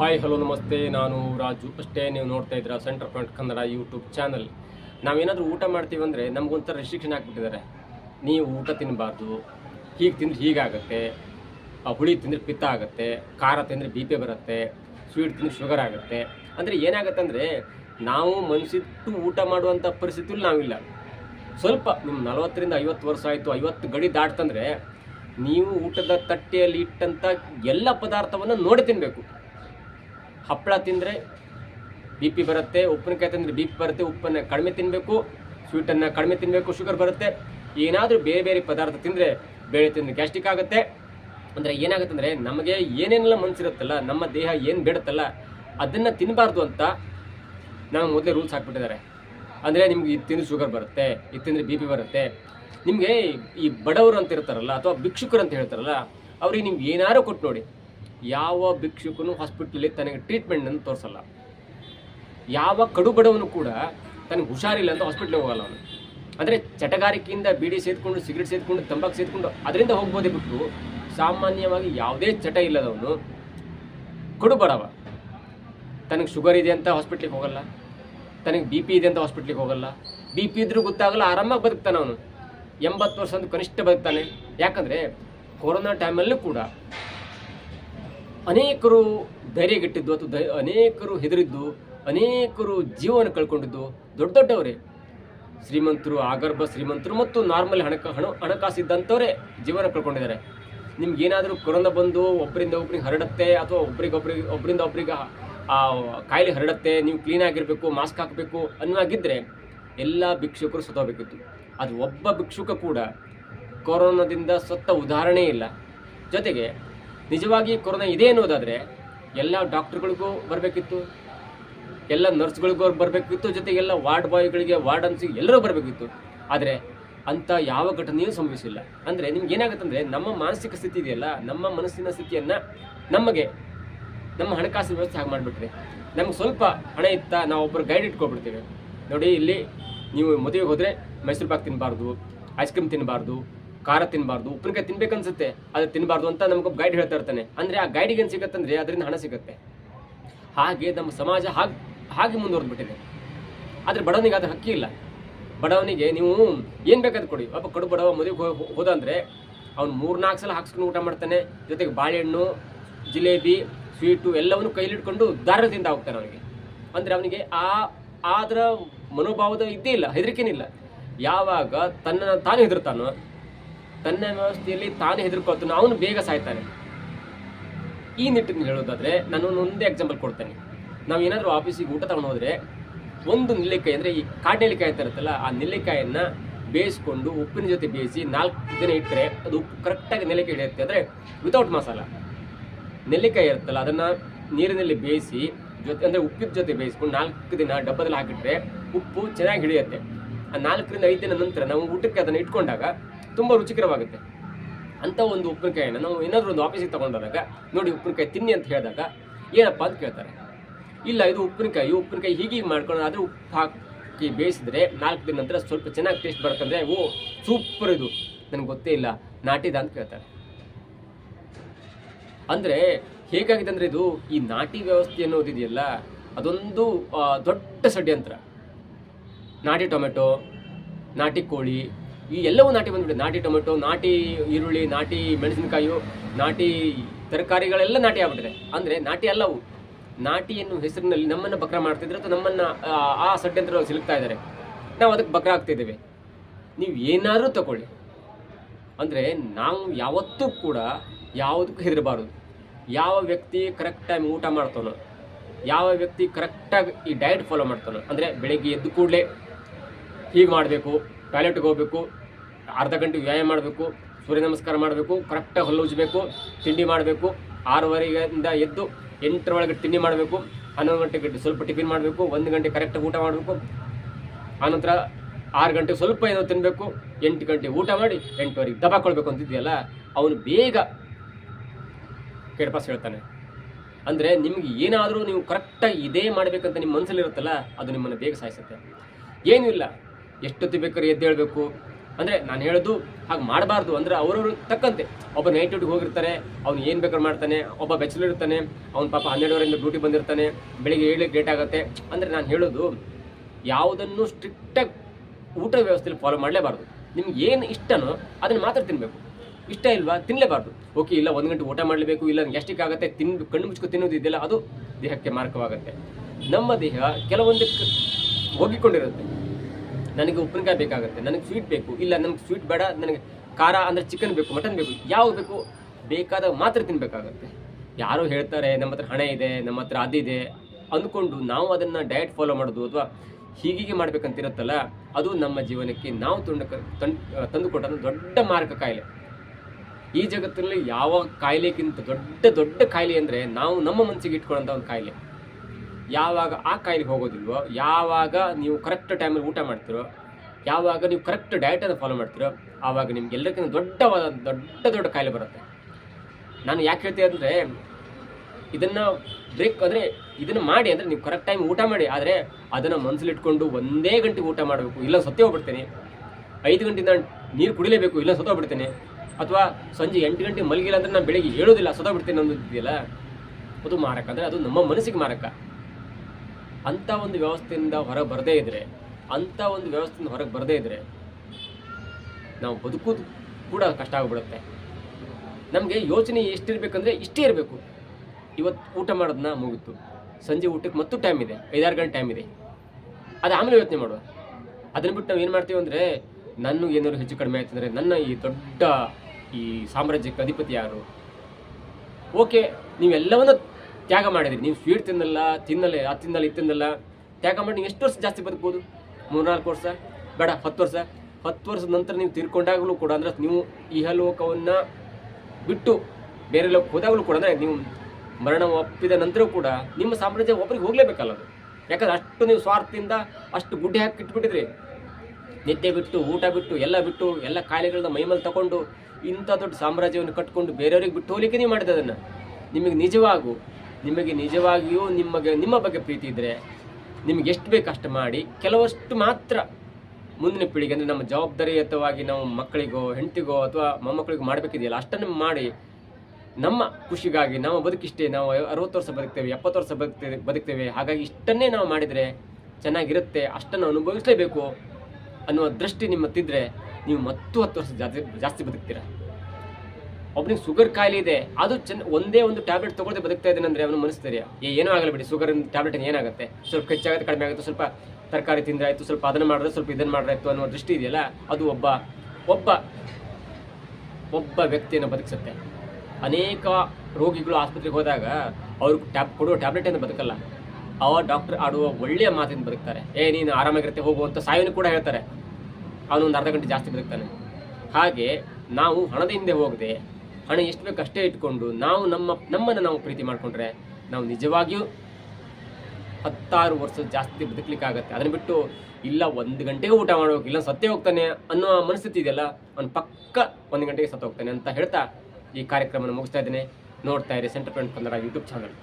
Hi hello ನಮಸ್ತೆ. ನಾನು ರಾಜು. ಅಷ್ಟೇ, ನೀವು ನೋಡ್ತಾ ಇದ್ದೀರಾ centre point Kannada YouTube channel ನಾವೇನಾದರೂ ಊಟ ಮಾಡ್ತೀವಿ ಅಂದರೆ ನಮಗೊಂಥರ ರೆಸ್ಟ್ರಿಕ್ಷನ್ ಹಾಕ್ಬಿಟ್ಟಿದ್ದಾರೆ ನೀವು ಊಟ ತಿನ್ನಬಾರ್ದು ಹೀಗೆ ತಿಂದರೆ ಹೀಗಾಗುತ್ತೆ ಹುಳಿ ತಿಂದರೆ ಪಿತ್ತ ಆಗುತ್ತೆ, ಖಾರ ತಿಂದರೆ ಬಿ ಪಿ ಬರುತ್ತೆ ಸ್ವೀಟ್ ತಿಂದರೆ ಶುಗರ್ ಆಗುತ್ತೆ. ಅಂದರೆ ಏನಾಗುತ್ತೆ ಅಂದರೆ ನಾವು ಮನಸ್ಸಿಟ್ಟು ಊಟ ಮಾಡುವಂಥ ಪರಿಸ್ಥಿತಿಯಲ್ಲಿ ನಾವಿಲ್ಲ. ಸ್ವಲ್ಪ ನಿಮ್ಮ ನಲವತ್ತರಿಂದ ಐವತ್ತು ವರ್ಷ ಆಯಿತು, ಐವತ್ತು ಗಡಿ ದಾಟ್ತಂದರೆ ನೀವು ಊಟದ ತಟ್ಟೆಯಲ್ಲಿ ಇಟ್ಟಂಥ ಎಲ್ಲ ಪದಾರ್ಥವನ್ನು ನೋಡಿ ತಿನ್ನಬೇಕು ಹಪ್ಪಳ ತಿಂದರೆ ಬಿ ಪಿ ಬರುತ್ತೆ ಉಪ್ಪಿನಕಾಯಿ ತಿಂದರೆ ಬಿ ಪಿ ಬರುತ್ತೆ, ಉಪ್ಪನ್ನು ಕಡಿಮೆ ತಿನ್ನಬೇಕು ಸ್ವೀಟನ್ನು ಕಡಿಮೆ ತಿನ್ನಬೇಕು ಶುಗರ್ ಬರುತ್ತೆ. ಏನಾದರೂ ಬೇರೆ ಬೇರೆ ಪದಾರ್ಥ ತಿಂದರೆ ಬೇಳೆ ತಿಂದರೆ ಗ್ಯಾಸ್ಟ್ರಿಕ್ ಆಗುತ್ತೆ. ಅಂದರೆ ಏನಾಗುತ್ತೆ ಅಂದರೆ ನಮಗೆ ಏನೇನೆಲ್ಲ ಮನಸ್ಸಿರುತ್ತಲ್ಲ ನಮ್ಮ ದೇಹ ಏನು ಬೇಡುತ್ತಲ್ಲ, ಅದನ್ನು ತಿನ್ನಬಾರ್ದು ಅಂತ ನಾವು ಮೊದಲೇ ರೂಲ್ಸ್ ಹಾಕ್ಬಿಟ್ಟಿದ್ದಾರೆ. ಅಂದರೆ ನಿಮ್ಗೆ ಇದು ತಿಂದರೆ ಶುಗರ್ ಬರುತ್ತೆ, ಇದು ತಿಂದರೆ ಬಿ ಪಿ ಬರುತ್ತೆ. ನಿಮಗೆ ಈ ಬಡವರು ಅಂತ ಇರ್ತಾರಲ್ಲ, ಅಥವಾ ಭಿಕ್ಷುಕರು ಅಂತ ಹೇಳ್ತಾರಲ್ಲ, ಅವ್ರಿಗೆ ನಿಮ್ಗೆ ಏನಾರು ಕೊಟ್ಟು ನೋಡಿ. ಯಾವ ಭಿಕ್ಷುಕನು ಹಾಸ್ಪಿಟ್ಲಲ್ಲಿ ತನಗೆ ಟ್ರೀಟ್ಮೆಂಟನ್ನು ತೋರಿಸಲ್ಲ. ಯಾವ ಕಡು ಬಡವನು ಕೂಡ ತನಗೆ ಹುಷಾರಿಲ್ಲ ಅಂತ ಹಾಸ್ಪಿಟ್ಲಿಗೆ ಹೋಗಲ್ಲ ಅವನು. ಅಂದರೆ ಚಟಗಾರಿಕೆಯಿಂದ ಬೀಡಿ ಸೇದ್ಕೊಂಡು ಸಿಗರೇಟ್ ಸೇದ್ಕೊಂಡು, ತಂಬಾಕು ಸೇದ್ಕೊಂಡು ಅದರಿಂದ ಹೋಗ್ಬೋದೇ ಬಿಟ್ಟು ಸಾಮಾನ್ಯವಾಗಿ ಯಾವುದೇ ಚಟ ಇಲ್ಲದವನು ಕಡು ಬಡವ ತನಗೆ ಶುಗರ್ ಇದೆ ಅಂತ ಹಾಸ್ಪಿಟ್ಲಿಗೆ ಹೋಗಲ್ಲ. ತನಗೆ ಬಿ ಪಿ ಇದೆ ಅಂತ ಹಾಸ್ಪಿಟ್ಲಿಗೆ ಹೋಗಲ್ಲ. ಬಿ ಪಿ ಇದ್ರೂ ಗೊತ್ತಾಗಲ್ಲ, ಆರಾಮಾಗಿ ಬದುಕ್ತಾನೆ ಅವನು. ಎಂಬತ್ತು ವರ್ಷ ಅಂತ ಕನಿಷ್ಠ ಬದುಕ್ತಾನೆ. ಯಾಕಂದರೆ ಕೊರೋನಾ ಟೈಮಲ್ಲೂ ಕೂಡ ಅನೇಕರು ಧೈರ್ಯಗೆಟ್ಟಿದ್ದು ಅಥವಾ ಅನೇಕರು ಹೆದರಿದ್ದು, ಅನೇಕರು ಜೀವನ ಕಳ್ಕೊಂಡಿದ್ದು ದೊಡ್ಡ ದೊಡ್ಡವರೇ. ಶ್ರೀಮಂತರು ಆಗರ್ಭ ಶ್ರೀಮಂತರು ಮತ್ತು ನಾರ್ಮಲ್ ಹಣಕ ಹಣ ಹಣಕಾಸಿದ್ದಂಥವರೇ ಜೀವನ ಕಳ್ಕೊಂಡಿದ್ದಾರೆ. ನಿಮ್ಗೇನಾದರೂ ಕೊರೋನಾ ಬಂದು ಒಬ್ಬರಿಂದ ಒಬ್ರಿಗೆ ಹರಡುತ್ತೆ ಅಥವಾ ಒಬ್ರಿಗೆ ಒಬ್ರಿಗೆ ಒಬ್ಬರಿಂದ ಒಬ್ರಿಗೆ ಕಾಯಿಲೆ ಹರಡುತ್ತೆ, ನೀವು ಕ್ಲೀನ್ ಆಗಿರಬೇಕು, ಮಾಸ್ಕ್ ಹಾಕಬೇಕು ಅನ್ನುವಾಗಿದ್ದರೆ ಎಲ್ಲ ಭಿಕ್ಷುಕರು ಸತ್ತೋಗ್ಬೇಕಿತ್ತು ಅದು ಒಬ್ಬ ಭಿಕ್ಷುಕ ಕೂಡ ಕೊರೋನಾದಿಂದ ಸತ್ತ ಉದಾಹರಣೆ ಇಲ್ಲ. ಜೊತೆಗೆ ನಿಜವಾಗಿ ಕೊರೋನಾ ಇದೆ ಅನ್ನೋದಾದರೆ ಎಲ್ಲ ಡಾಕ್ಟ್ರುಗಳಿಗೂ ಬರಬೇಕಿತ್ತು, ಎಲ್ಲ ನರ್ಸ್ಗಳಿಗೂ ಬರಬೇಕಿತ್ತು, ಜೊತೆಗೆ ಎಲ್ಲ ವಾರ್ಡ್ ಬಾಯ್ಗಳಿಗೆ ವಾರ್ಡನ್ಸಿಗೆ ಎಲ್ಲರೂ ಬರಬೇಕಿತ್ತು. ಆದರೆ ಅಂಥ ಯಾವ ಘಟನೆಯೂ ಸಂಭವಿಸಿಲ್ಲ. ಅಂದರೆ ನಿಮ್ಗೆ ಏನಾಗುತ್ತೆ ಅಂದರೆ ನಮ್ಮ ಮಾನಸಿಕ ಸ್ಥಿತಿ ಇದೆಯಲ್ಲ, ನಮ್ಮ ಮನಸ್ಸಿನ ಸ್ಥಿತಿಯನ್ನು ನಮಗೆ, ನಮ್ಮ ಹಣಕಾಸಿನ ವ್ಯವಸ್ಥೆ ಹಾಗೆ ಮಾಡಿಬಿಟ್ರೆ ನಮ್ಗೆ ಸ್ವಲ್ಪ ಹಣ ಇತ್ತ ನಾವು ಒಬ್ಬರು ಗೈಡ್ ಇಟ್ಕೊಬಿಡ್ತೇವೆ. ನೋಡಿ ಇಲ್ಲಿ ನೀವು ಮದುವೆಗೆ ಹೋದರೆ ಮೈಸೂರು ಪಾಕ್ ತಿನ್ನಬಾರ್ದು ಐಸ್ ಕ್ರೀಮ್ ತಿನ್ನಬಾರ್ದು ಖಾರ ತಿನ್ನಬಾರ್ದು ಉಪ್ಪಿನಕಾಯಿ ತಿನ್ಬೇಕನ್ಸುತ್ತೆ ಅದು ತಿನ್ನಬಾರ್ದು ಅಂತ ನಮ್ಗೆ ಗೈಡ್ ಹೇಳ್ತಾ ಇರ್ತಾನೆ. ಅಂದರೆ ಆ ಗೈಡಿಗೆ ಏನು ಸಿಗತ್ತಂದ್ರೆ ಅದರಿಂದ ಹಣ ಸಿಗುತ್ತೆ. ಹಾಗೆ ನಮ್ಮ ಸಮಾಜ ಹಾಗೆ ಹಾಗೆ ಮುಂದುವರೆದ್ಬಿಟ್ಟಿದೆ. ಆದರೆ ಬಡವನಿಗೆ ಅದು ಹಕ್ಕಿ ಇಲ್ಲ. ಬಡವನಿಗೆ ನೀವು ಏನು ಬೇಕಾದ್ರೆ ಕೊಡಿ. ಒಬ್ಬ ಕಡು ಬಡವ ಮದುವೆಗೆ ಹೋದ ಅಂದರೆ ಅವ್ನು ಮೂರ್ನಾಲ್ಕು ಸಲ ಹಾಕ್ಸ್ಕೊಂಡು ಊಟ ಮಾಡ್ತಾನೆ. ಜೊತೆಗೆ ಬಾಳೆಹಣ್ಣು, ಜಿಲೇಬಿ, ಸ್ವೀಟು ಎಲ್ಲವನ್ನು ಕೈಲಿಟ್ಕೊಂಡು ದಾರದಿಂದ ಹೋಗ್ತಾನೆ ಅವನಿಗೆ. ಅಂದರೆ ಅವನಿಗೆ ಆ, ಆದ್ರ ಮನೋಭಾವದ ಇದ್ದೇ ಇಲ್ಲ ಹೆದರಿಕೆನಿಲ್ಲ ಯಾವಾಗ ತನ್ನ ತಾನು ಹೆದರ್ತಾನೋ ತನ್ನ ವ್ಯವಸ್ಥೆಯಲ್ಲಿ ತಾನೇ ಹೆದರ್ಕೋತಾನೆ ಅವನು ಬೇಗ ಸಾಯ್ತಾನೆ. ಈ ನಿಟ್ಟಿನಲ್ಲಿ ಹೇಳೋದಾದ್ರೆ ನಾನು ಒಂದೇ ಎಕ್ಸಾಂಪಲ್ ಕೊಡ್ತೇನೆ. ನಾವು ಏನಾದರೂ ಆಫೀಸಿಗೆ ಊಟ ತಗೊಂಡು ಹೋದ್ರೆ ಒಂದು ನೆಲ್ಲಿಕಾಯಿ ಅಂದರೆ ಈ ಕಾಟೆಲಿಕಾಯಿ ನೆಲ್ಲಿಕಾಯಿ ಇರುತ್ತಲ್ಲ, ಆ ನೆಲ್ಲಿಕಾಯನ್ನು ಬೇಯಿಸ್ಕೊಂಡು ಉಪ್ಪಿನ ಜೊತೆ ಬೇಯಿಸಿ ನಾಲ್ಕು ದಿನ ಇಟ್ಟರೆ ಅದು ಉಪ್ಪು ಕರೆಕ್ಟಾಗಿ ನೆಲ್ಲಿಕಾಯಿ ಹಿಡಿಯುತ್ತೆ. ಅಂದರೆ ವಿತೌಟ್ ಮಸಾಲ. ನೆಲ್ಲಿಕಾಯಿ ಇರುತ್ತಲ್ಲ, ಅದನ್ನು ನೀರಿನಲ್ಲಿ ಬೇಯಿಸಿ ಜೊತೆ ಅಂದರೆ ಉಪ್ಪಿನ ಜೊತೆ ಬೇಯಿಸ್ಕೊಂಡು ನಾಲ್ಕು ದಿನ ಡಬ್ಬದಲ್ಲಿ ಹಾಕಿಟ್ರೆ ಉಪ್ಪು ಚೆನ್ನಾಗಿ ಹಿಡಿಯುತ್ತೆ. ಆ ನಾಲ್ಕರಿಂದ ಐದು ದಿನ ನಂತರ ನಾವು ಊಟಕ್ಕೆ ಅದನ್ನು ಇಟ್ಕೊಂಡಾಗ ತುಂಬ ರುಚಿಕರವಾಗುತ್ತೆ. ಅಂಥ ಒಂದು ಉಪ್ಪಿನಕಾಯಿಯನ್ನು ನಾವು ಏನಾದರೂ ಒಂದು ಆಫೀಸಿಗೆ ತಗೊಂಡಾಗ ನೋಡಿ ಉಪ್ಪಿನಕಾಯಿ ತಿನ್ನಿ ಅಂತ ಹೇಳಿದಾಗ ಏನಪ್ಪ ಅಂತ ಕೇಳ್ತಾರೆ. ಇಲ್ಲ, ಇದು ಉಪ್ಪಿನಕಾಯಿ ಉಪ್ಪಿನಕಾಯಿ ಹೀಗೆ ಮಾಡ್ಕೊಂಡು ಆದರೆ ಉಪ್ಪು ಹಾಕಿ ಬೇಯಿಸಿದ್ರೆ ನಾಲ್ಕು ದಿನ ನಂತರ ಸ್ವಲ್ಪ ಚೆನ್ನಾಗಿ ಟೇಸ್ಟ್ ಬರ್ತಂದ್ರೆ ಓ ಸೂಪರ್ ಇದು. ನನಗೆ ಗೊತ್ತೇ ಇಲ್ಲ, ನಾಟಿದ ಅಂತ ಕೇಳ್ತಾರೆ. ಅಂದರೆ ಹೇಗಾಗಿದೆ ಅಂದರೆ ಇದು, ಈ ನಾಟಿ ವ್ಯವಸ್ಥೆ ಅನ್ನೋದಿದೆಯಲ್ಲ ಅದೊಂದು ದೊಡ್ಡ ಷಡ್ಯಂತ್ರ. ನಾಟಿ ಟೊಮೆಟೊ, ನಾಟಿ ಕೋಳಿ ಈ ಎಲ್ಲವೂ ನಾಟಿ ಬಂದ್ಬಿಟ್ಟಿದೆ. ನಾಟಿ ಟೊಮೆಟೊ ನಾಟಿ ಈರುಳ್ಳಿ ನಾಟಿ ಮೆಣಸಿನಕಾಯಿ ನಾಟಿ ತರಕಾರಿಗಳೆಲ್ಲ ನಾಟಿ ಆಗ್ಬಿಟ್ಟಿದೆ. ಅಂದರೆ ನಾಟಿ ಅಲ್ಲವು. ನಾಟಿ ಎನ್ನುವ ಹೆಸರಿನಲ್ಲಿ ನಮ್ಮನ್ನು ಬಕ್ರ ಮಾಡ್ತಿದ್ರೆ ಅಥವಾ ನಮ್ಮನ್ನು ಆ, ಷಡ್ಯಂತ್ರದಲ್ಲಿ ಸಿಲುಕ್ತಾ ಇದ್ದಾರೆ. ನಾವು ಅದಕ್ಕೆ ಬಕ್ರ ಆಗ್ತಿದ್ದೇವೆ. ನೀವು ಏನಾದರೂ ತಗೊಳ್ಳಿ. ಅಂದರೆ ನಾವು ಯಾವತ್ತೂ ಕೂಡ ಯಾವುದಕ್ಕೂ ಹೆದರಬಾರದು. ಯಾವ ವ್ಯಕ್ತಿ ಕರೆಕ್ಟ್ ಟೈಮ್ ಊಟ ಮಾಡ್ತಾನೋ ಯಾವ ವ್ಯಕ್ತಿ ಕರೆಕ್ಟಾಗಿ ಈ ಡಯಟ್ ಫಾಲೋ ಮಾಡ್ತಾನೋ ಅಂದರೆ ಬೆಳಗ್ಗೆ ಎದ್ದು ಕೂಡಲೇ ಹೀಗೆ ಮಾಡಬೇಕು ಟಾಯ್ಲೆಟ್ಗೆ ಹೋಗಬೇಕು ಅರ್ಧ ಗಂಟೆ ವ್ಯಾಯಾಮ ಮಾಡಬೇಕು, ಸೂರ್ಯ ನಮಸ್ಕಾರ ಮಾಡಬೇಕು ಕರೆಕ್ಟಾಗಿ ಹಲ್ಲು ಉಜ್ಜಬೇಕು, ತಿಂಡಿ ಮಾಡಬೇಕು, ಆರೂವರೆಯಿಂದ ಎದ್ದು ಎಂಟರ ಒಳಗೆ ತಿಂಡಿ ಮಾಡಬೇಕು, ಹನ್ನೊಂದು ಗಂಟೆಗೆ ಸ್ವಲ್ಪ ಟಿಫಿನ್ ಮಾಡಬೇಕು, ಒಂದು ಗಂಟೆ ಕರೆಕ್ಟಾಗಿ ಊಟ ಮಾಡಬೇಕು. ಆನಂತರ ಆರು ಗಂಟೆಗೆ ಸ್ವಲ್ಪ ಏನೋ ತಿನ್ನಬೇಕು ಎಂಟು ಗಂಟೆ ಊಟ ಮಾಡಿ ಎಂಟುವರೆಗೆ ದಬಾಕೊಳ್ಬೇಕು ಅಂತಿದೆಯಲ್ಲ, ಅವನು ಬೇಗ ಕೆಡಪಾಸ್ ಹೇಳ್ತಾನೆ. ಅಂದರೆ ನಿಮ್ಗೆ ಏನಾದರೂ ನೀವು ಕರೆಕ್ಟಾಗಿ ಇದೇ ಮಾಡಬೇಕಂತ ನಿಮ್ಮ ಮನಸ್ಸಲ್ಲಿರುತ್ತಲ್ಲ ಅದು ನಿಮ್ಮನ್ನು ಬೇಗ ಸಾಯಿಸುತ್ತೆ. ಏನೂ ಇಲ್ಲ. ಎಷ್ಟೊತ್ತಿ ಬೇಕಾದ್ರೆ ಎದ್ದೇಳಬೇಕು ಅಂದರೆ ನಾನು ಹೇಳೋದು ಹಾಗೆ ಮಾಡಬಾರ್ದು ಅಂದರೆ ಅವರವರು ತಕ್ಕಂತೆ. ಒಬ್ಬ ನೈಟ್ ಡ್ಯೂಟಿಗೆ ಹೋಗಿರ್ತಾರೆ, ಅವ್ನು ಏನು ಬೇಕಾದ್ರೂ ಮಾಡ್ತಾನೆ, ಒಬ್ಬ ಬ್ಯಾಚುಲರ್ ಇರ್ತಾನೆ, ಅವ್ನ ಪಾಪ ಹನ್ನೆರಡುವರೆಯಿಂದ ಡ್ಯೂಟಿ ಬಂದಿರ್ತಾನೆ, ಬೆಳಿಗ್ಗೆ ಏಳಕ್ಕೆ ಲೇಟ್ ಆಗುತ್ತೆ. ಅಂದರೆ ನಾನು ಹೇಳೋದು ಯಾವುದನ್ನು ಸ್ಟ್ರಿಕ್ಟಾಗಿ ಊಟ ವ್ಯವಸ್ಥೆಯಲ್ಲಿ ಫಾಲೋ ಮಾಡಲೇಬಾರ್ದು. ನಿಮ್ಗೆ ಏನು ಇಷ್ಟನೋ ಅದನ್ನು ಮಾತ್ರ ತಿನ್ನಬೇಕು ಇಷ್ಟ ಇಲ್ವಾ ತಿನ್ನಲೇಬಾರ್ದು ಓಕೆ, ಇಲ್ಲ ಒಂದು ಗಂಟೆ ಊಟ ಮಾಡಲೇಬೇಕು, ಇಲ್ಲ ಗ್ಯಾಸ್ಟಿಕ್ ಆಗುತ್ತೆ, ತಿನ್, ಕಣ್ಣು ಮುಚ್ಕೊ ತಿನ್ನೋದು ಇದೆಯಲ್ಲ, ಅದು ದೇಹಕ್ಕೆ ಮಾರಕವಾಗುತ್ತೆ. ನಮ್ಮ ದೇಹ ಕೆಲವೊಂದಕ್ಕೆ ಹೋಗಿಕೊಂಡಿರುತ್ತೆ. ನನಗೆ ಉಪ್ಪಿನಕಾಯಿ ಬೇಕಾಗುತ್ತೆ, ನನಗೆ ಸ್ವೀಟ್ ಬೇಕು, ಇಲ್ಲ ನನಗೆ ಸ್ವೀಟ್ ಬೇಡ, ನನಗೆ ಖಾರ ಅಂದರೆ ಚಿಕನ್ ಬೇಕು ಮಟನ್ ಬೇಕು ಯಾವ ಬೇಕು ಬೇಕಾದಾಗ ಮಾತ್ರ ತಿನ್ನಬೇಕಾಗತ್ತೆ ಯಾರೋ ಹೇಳ್ತಾರೆ, ನಮ್ಮ ಹತ್ರ ಹಣ ಇದೆ, ನಮ್ಮ ಹತ್ರ ಅದಿದೆ ಅಂದ್ಕೊಂಡು ನಾವು ಅದನ್ನು ಡಯಟ್ ಫಾಲೋ ಮಾಡೋದು ಅಥವಾ ಹೀಗೀಗೆ ಮಾಡ್ಬೇಕಂತಿರುತ್ತಲ್ಲ, ಅದು ನಮ್ಮ ಜೀವನಕ್ಕೆ ನಾವು ತಂದು ತಂದುಕೊಟ್ಟ ದೊಡ್ಡ ಮಾರಕ ಕಾಯಿಲೆ. ಈ ಜಗತ್ತಿನಲ್ಲಿ ಯಾವ ಕಾಯಿಲೆಗಿಂತ ದೊಡ್ಡ ದೊಡ್ಡ ಕಾಯಿಲೆ ಅಂದರೆ ನಾವು ನಮ್ಮ ಮನಸ್ಸಿಗೆ ಇಟ್ಕೊಳ್ಳೋಂಥ ಒಂದು ಕಾಯಿಲೆ. ಯಾವಾಗ ಆ ಕಾಯಿಲೆಗೆ ಹೋಗೋದಿಲ್ವೋ, ಯಾವಾಗ ನೀವು ಕರೆಕ್ಟ್ ಟೈಮಲ್ಲಿ ಊಟ ಮಾಡ್ತೀರೋ, ಯಾವಾಗ ನೀವು ಕರೆಕ್ಟ್ ಡಯಟನ್ನು ಫಾಲೋ ಮಾಡ್ತೀರೋ, ಆವಾಗ ನಿಮ್ಗೆ ಎಲ್ಲರಿಗಿಂತ ದೊಡ್ಡವಾದ, ದೊಡ್ಡ ದೊಡ್ಡ ಕಾಯಿಲೆ ಬರುತ್ತೆ. ನಾನು ಯಾಕೆ ಹೇಳ್ತೀನಿ ಅಂದರೆ, ಇದನ್ನು ಬ್ರೇಕ್ ಅಂದರೆ ಇದನ್ನು ಮಾಡಿ ಅಂದರೆ ನೀವು ಕರೆಕ್ಟ್ ಟೈಮ್ ಊಟ ಮಾಡಿ, ಆದರೆ ಅದನ್ನು ಮನಸ್ಸಲ್ಲಿಟ್ಕೊಂಡು ಒಂದೇ ಗಂಟೆಗೆ ಊಟ ಮಾಡಬೇಕು. ಇಲ್ಲ ಸತ್ತೇ ಹೋಗ್ಬಿಡ್ತೀನಿ. ಐದು ಗಂಟೆಯಿಂದ ನೀರು ಕುಡಿಲೇಬೇಕು, ಇಲ್ಲ ಸತ್ತೋಗ್ಬಿಡ್ತೇನೆ ಅಥವಾ ಸಂಜೆ ಎಂಟು ಗಂಟೆ ಮಲಗಿಲ್ಲ ಅಂದರೆ ನಾನು ಬೆಳಿಗ್ಗೆ ಹೇಳೋದಿಲ್ಲ ಸತ್ತೋಗ್ಬಿಡ್ತೇನೆ ಅನ್ನೋದು ಇದೆಯಲ್ಲ, ಅದು ಮಾರಕ. ಅಂದರೆ ಅದು ನಮ್ಮ ಮನಸ್ಸಿಗೆ ಮಾರಕ. ಅಂಥ ಒಂದು ವ್ಯವಸ್ಥೆಯಿಂದ ಹೊರಗೆ ಬರದೇ ಇದ್ದರೆ ಅಂಥ ಒಂದು ವ್ಯವಸ್ಥೆಯಿಂದ ಹೊರಗೆ ಬರದೇ ಇದ್ದರೆ ನಾವು ಬದುಕೋದು ಕೂಡ ಕಷ್ಟ ಆಗಿಬಿಡುತ್ತೆ. ನಮಗೆ ಯೋಚನೆ ಎಷ್ಟಿರಬೇಕಂದ್ರೆ ಇಷ್ಟೇ ಇರಬೇಕು. ಇವತ್ತು ಊಟ ಮಾಡೋದನ್ನ ಮುಗಿತು. ಸಂಜೆ ಊಟಕ್ಕೆ ಮತ್ತು ಟೈಮ್ ಇದೆ. ಐದಾರು ಗಂಟೆ ಟೈಮ್ ಇದೆ. ಅದು ಆಮೇಲೆ ಯೋಚನೆ ಮಾಡುವ. ಅದನ್ನು ಬಿಟ್ಟು ನಾವು ಏನು ಮಾಡ್ತೀವಿ ಅಂದರೆ ನನ್ನ ಏನಾದ್ರು ಹೆಚ್ಚು ಕಡಿಮೆ ಆಯ್ತು ಅಂದರೆ ನನ್ನ ಈ ದೊಡ್ಡ ಈ ಸಾಮ್ರಾಜ್ಯಕ್ಕೆ ಅಧಿಪತಿ ಯಾರು? ಓಕೆ, ನೀವೆಲ್ಲವನ್ನ ತ್ಯಾಗ ಮಾಡಿದ್ರಿ. ನೀವು ಸ್ವೀಟ್ ತಿನ್ನಲ್ಲ ತಿನ್ನಲ್ಲ, ಆ ತಿನ್ನಲ್ಲ ಇದು ತಿನ್ನಲ್ಲ. ತ್ಯಾಗ ಮಾಡಿ ನೀವು ಎಷ್ಟು ವರ್ಷ ಜಾಸ್ತಿ ಬದುಕ್ಬೋದು? ಮೂರ್ನಾಲ್ಕು ವರ್ಷ? ಬೇಡ, ಹತ್ತು ವರ್ಷ. ಹತ್ತು ವರ್ಷದ ನಂತರ ನೀವು ತೀರ್ಕೊಂಡಾಗಲೂ ಕೂಡ ಅಂದರೆ ನೀವು ಇಹಲೋಕವನ್ನು ಬಿಟ್ಟು ಬೇರೆ ಲೋಕ ಹೋದಾಗಲೂ ಕೂಡ ಅಂದರೆ ನೀವು ಮರಣ ಒಪ್ಪಿದ ನಂತರ ಕೂಡ ನಿಮ್ಮ ಸಾಮ್ರಾಜ್ಯ ಒಬ್ಬರಿಗೆ ಹೋಗಲೇಬೇಕಲ್ಲ ಅದು. ಯಾಕಂದ್ರೆ ಅಷ್ಟು ನೀವು ಸ್ವಾರ್ಥದಿಂದ ಅಷ್ಟು ಗುಡ್ಡೆ ಹಾಕಿ ಇಟ್ಬಿಟ್ಟಿದ್ರಿ ನಿದ್ದೆ ಬಿಟ್ಟು, ಊಟ ಬಿಟ್ಟು, ಎಲ್ಲ ಬಿಟ್ಟು, ಎಲ್ಲ ಕಾಯಿಲೆಗಳನ್ನ ಮೈಮೇಲೆ ತಗೊಂಡು ಇಂಥ ದೊಡ್ಡ ಸಾಮ್ರಾಜ್ಯವನ್ನು ಕಟ್ಕೊಂಡು ಬೇರೆಯವ್ರಿಗೆ ಬಿಟ್ಟು ಹೋಗ್ಲಿಕ್ಕೆ ನೀವು ಮಾಡಿದೆ ಅದನ್ನು ನಿಮಗೆ ನಿಜವಾಗೂ ನಿಮಗೆ ನಿಜವಾಗಿಯೂ ನಿಮಗೆ, ನಿಮ್ಮ ಬಗ್ಗೆ ಪ್ರೀತಿ ಇದ್ದರೆ ನಿಮಗೆ ಎಷ್ಟು ಬೇಕು ಅಷ್ಟು ಮಾಡಿ, ಕೆಲವಷ್ಟು ಮಾತ್ರ ಮುಂದಿನ ಪೀಳಿಗೆ ಅಂದರೆ ನಮ್ಮ ಜವಾಬ್ದಾರಿಯುತವಾಗಿ ನಾವು ಮಕ್ಕಳಿಗೋ, ಹೆಂಡತಿಗೋ ಅಥವಾ ಮೊಮ್ಮಕ್ಕಳಿಗೂ ಮಾಡಬೇಕಿದೆಯಲ್ಲ, ಅಷ್ಟನ್ನು ಮಾಡಿ ನಮ್ಮ ಖುಷಿಗಾಗಿ ನಮ್ಮ ಬದುಕಿಷ್ಟೇ ನಾವು ಅರವತ್ತು ವರ್ಷ ಬದುಕ್ತೇವೆ, ಎಪ್ಪತ್ತು ವರ್ಷ ಬದುಕ್ತೇವೆ ಬದುಕ್ತೇವೆ. ಹಾಗಾಗಿ ಇಷ್ಟನ್ನೇ ನಾವು ಮಾಡಿದರೆ ಚೆನ್ನಾಗಿರುತ್ತೆ, ಅಷ್ಟನ್ನು ಅನುಭವಿಸಲೇಬೇಕು ಅನ್ನುವ ದೃಷ್ಟಿ ನಿಮ್ಮತ್ತಿದ್ದರೆ ನೀವು ಮತ್ತು ಹತ್ತು ವರ್ಷ ಜಾಸ್ತಿ ಜಾಸ್ತಿ ಬದುಕ್ತೀರಾ? ಒಬ್ಬನಿಗೆ ಶುಗರ್ ಕಾಯಿಲೆ ಇದೆ, ಅದು ಚೆನ್ನ ಒಂದೇ ಒಂದು ಟ್ಯಾಬ್ಲೆಟ್ ತೊಗೊಳ್ದೆ ಬದುಕ್ತಾ ಇದ್ದಾನೆ ಅಂದರೆ ಅವನು ಮನಸ್ತಾರೆ ಏನೂ ಆಗಲ್ಲ ಬಿಡಿ ಶುಗರ್ ಟ್ಯಾಬ್ಲೆಟ್ ಏನಾಗುತ್ತೆ? ಸ್ವಲ್ಪ ಹೆಚ್ಚಾಗುತ್ತೆ, ಕಡಿಮೆ ಆಗುತ್ತೆ, ಸ್ವಲ್ಪ ತರಕಾರಿ ತಿಂದ್ರೆ ಆಯಿತು ಸ್ವಲ್ಪ ಅದನ್ನು ಮಾಡಿದ್ರೆ ಸ್ವಲ್ಪ ಇದನ್ನು ಮಾಡಿದ್ರೆ ಆಯಿತು ಅನ್ನೋ ದೃಷ್ಟಿ ಇದೆಯಲ್ಲ, ಅದು ಒಬ್ಬ ಒಬ್ಬ ಒಬ್ಬ ವ್ಯಕ್ತಿಯನ್ನು ಬದುಕಿಸುತ್ತೆ. ಅನೇಕ ರೋಗಿಗಳು ಆಸ್ಪತ್ರೆಗೆ ಹೋದಾಗ ಅವ್ರಿಗೆ ಟ್ಯಾಬ್ ಕೊಡುವ ಟ್ಯಾಬ್ಲೆಟನ್ನು ಬದುಕಲ್ಲ. ಅವ ಡಾಕ್ಟರ್ ಆಡುವ ಒಳ್ಳೆಯ ಮಾತಿನ ಬದುಕ್ತಾರೆ. ಏ, ನೀನು ಆರಾಮಾಗಿರುತ್ತೆ ಹೋಗುವಂಥ ಅಂತ ಸಾಯೋನು ಕೂಡ ಹೇಳ್ತಾರೆ. ಅವನು ಒಂದು ಅರ್ಧ ಗಂಟೆ ಜಾಸ್ತಿ ಬದುಕ್ತಾನೆ. ಹಾಗೆ ನಾವು ಹಣದ ಹಿಂದೆ ಹೋಗದೆ ಹಣ ಎಷ್ಟು ಬೇಕು ಅಷ್ಟೇ ಇಟ್ಕೊಂಡು ನಾವು ನಮ್ಮ, ನಮ್ಮನ್ನು ನಾವು ಪ್ರೀತಿ ಮಾಡಿಕೊಂಡ್ರೆ ನಾವು ನಿಜವಾಗಿಯೂ ಹತ್ತಾರು ವರ್ಷ ಜಾಸ್ತಿ ಬದುಕಲಿಕ್ಕಾಗತ್ತೆ. ಅದನ್ನು ಬಿಟ್ಟು ಇಲ್ಲ, ಒಂದು ಗಂಟೆಗೆ ಊಟ ಮಾಡೋಕೆ ಇಲ್ಲ ಸತ್ತೇ ಹೋಗ್ತಾನೆ ಅನ್ನೋ ಮನಸ್ಥಿತಿ ಇದೆಯಲ್ಲ, ಅವ್ನು ಪಕ್ಕ ಒಂದು ಗಂಟೆಗೆ ಸತ್ತು ಹೋಗ್ತಾನೆ ಅಂತ ಹೇಳ್ತಾ ಈ ಕಾರ್ಯಕ್ರಮನ ಮುಗಿಸ್ತಾ ಇದ್ದೇನೆ. ನೋಡ್ತಾ ಇರಿ centre point Kannada YouTube channel.